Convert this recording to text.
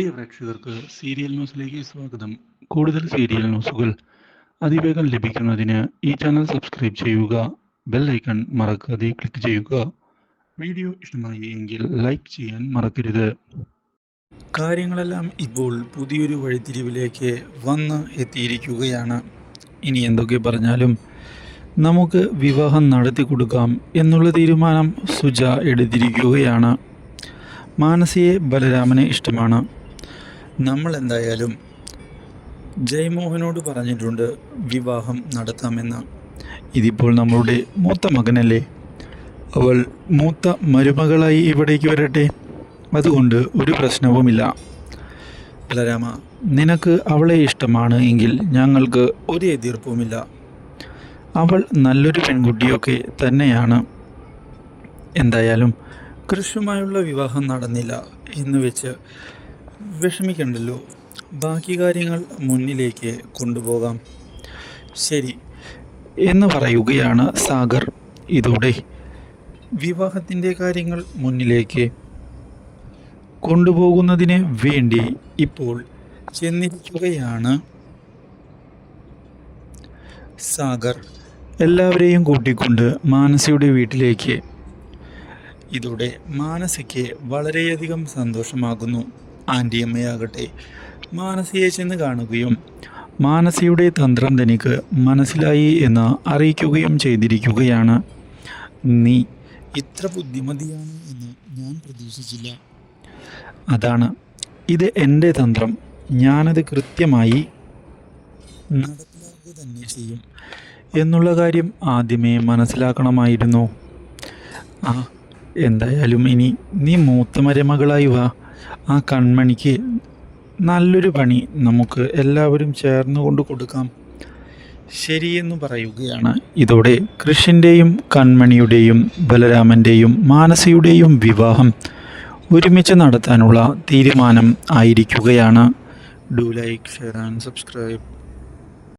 പ്രിയ പ്രേക്ഷകർക്ക് സീരിയൽ ന്യൂസിലേക്ക് സ്വാഗതം. കൂടുതൽ സീരിയൽ ന്യൂസുകൾ അതിവേഗം ലഭിക്കുന്നതിന് ഈ ചാനൽ സബ്സ്ക്രൈബ് ചെയ്യുക ബെൽ ഐക്കൺ മറക്കാതെ ക്ലിക്ക് ചെയ്യുക. വീഡിയോ ഇഷ്ടമായി എങ്കിൽ ലൈക്ക് ചെയ്യാൻ മറക്കരുത്. കാര്യങ്ങളെല്ലാം ഇപ്പോൾ പുതിയൊരു വഴിത്തിരിവിലേക്ക് വന്ന് എത്തിയിരിക്കുകയാണ്. ഇനി എന്തൊക്കെ പറഞ്ഞാലും നമുക്ക് വിവാഹം നടത്തി കൊടുക്കാം എന്നുള്ള തീരുമാനം സുജ എടുത്തിരിക്കുകയാണ്. മാനസിയെ ബലരാമനെ ഇഷ്ടമാണ്. നമ്മൾ എന്തായാലും ജയ്മോഹനോട് പറഞ്ഞിട്ടുണ്ട് വിവാഹം നടത്താമെന്ന്. ഇതിപ്പോൾ നമ്മളുടെ മൂത്ത മകനല്ലേ? അവൾ മൂത്ത മരുമകളായി ഇവിടേക്ക് വരട്ടെ? അതുകൊണ്ട് ഒരു പ്രശ്നവുമില്ല. ബലരാമ നിനക്ക് അവളെ ഇഷ്ടമാണ് എങ്കിൽ ഞങ്ങൾക്ക് ഒരു എതിർപ്പുമില്ല. അവൾ നല്ലൊരു പെൺകുട്ടിയൊക്കെ തന്നെയാണ്. എന്തായാലും കൃഷുമായുള്ള വിവാഹം നടന്നില്ല എന്ന് വെച്ച് വിഷമിക്കണ്ടല്ലോ. ബാക്കി കാര്യങ്ങൾ മുന്നിലേക്ക് കൊണ്ടുപോകാം. ശരി. എന്ന് പറയുകയാണ് സാഗർ. ഇതോടെ വിവാഹത്തിന്റെ കാര്യങ്ങൾ മുന്നിലേക്ക് കൊണ്ടുപോകുന്നതിന് വേണ്ടി ഇപ്പോൾ ചെന്നിരിക്കുകയാണ് സാഗർ. എല്ലാവരെയും കൂട്ടിക്കൊണ്ട് മാനസയുടെ വീട്ടിലേക്ക്. ഇതോടെ മാനസയ്ക്ക് വളരെയധികം സന്തോഷമാകുന്നു. ആന്റിയമ്മയാകട്ടെ. മാനസിയെ ചെന്ന് കാണുകയും മാനസിയുടെ തന്ത്രം തനിക്ക് മനസ്സിലായി എന്ന് അറിയിക്കുകയും ചെയ്തിരിക്കുകയാണ്. നീ ഇത്ര ബുദ്ധിമതിയാണ് എന്ന് ഞാൻ പ്രതീക്ഷിച്ചില്ല. അതാണ്. ഇത് എന്റെ തന്ത്രം. ഞാനത് കൃത്യമായി നടപ്പിലാക്കുക തന്നെ ചെയ്യും. എന്നുള്ള കാര്യം ആദ്യമേ മനസ്സിലാക്കണമായിരുന്നു. ആ എന്തായാലും ഇനി നീ മൂത്ത മരുമകളായി വാ. ആ കൺമണിക്ക് നല്ലൊരു പണി നമുക്ക് എല്ലാവരും ചേർന്ന് കൊണ്ട് കൊടുക്കാം. ശരിയെന്ന് പറയുകയാണ്. ഇതോടെ കൃഷിന്റെയും കൺമണിയുടെയും ബലരാമന്റെയും മാനസയുടെയും വിവാഹം ഒരുമിച്ച് നടത്താനുള്ള തീരുമാനം ആയിരിക്കുകയാണ്. Do like share and subscribe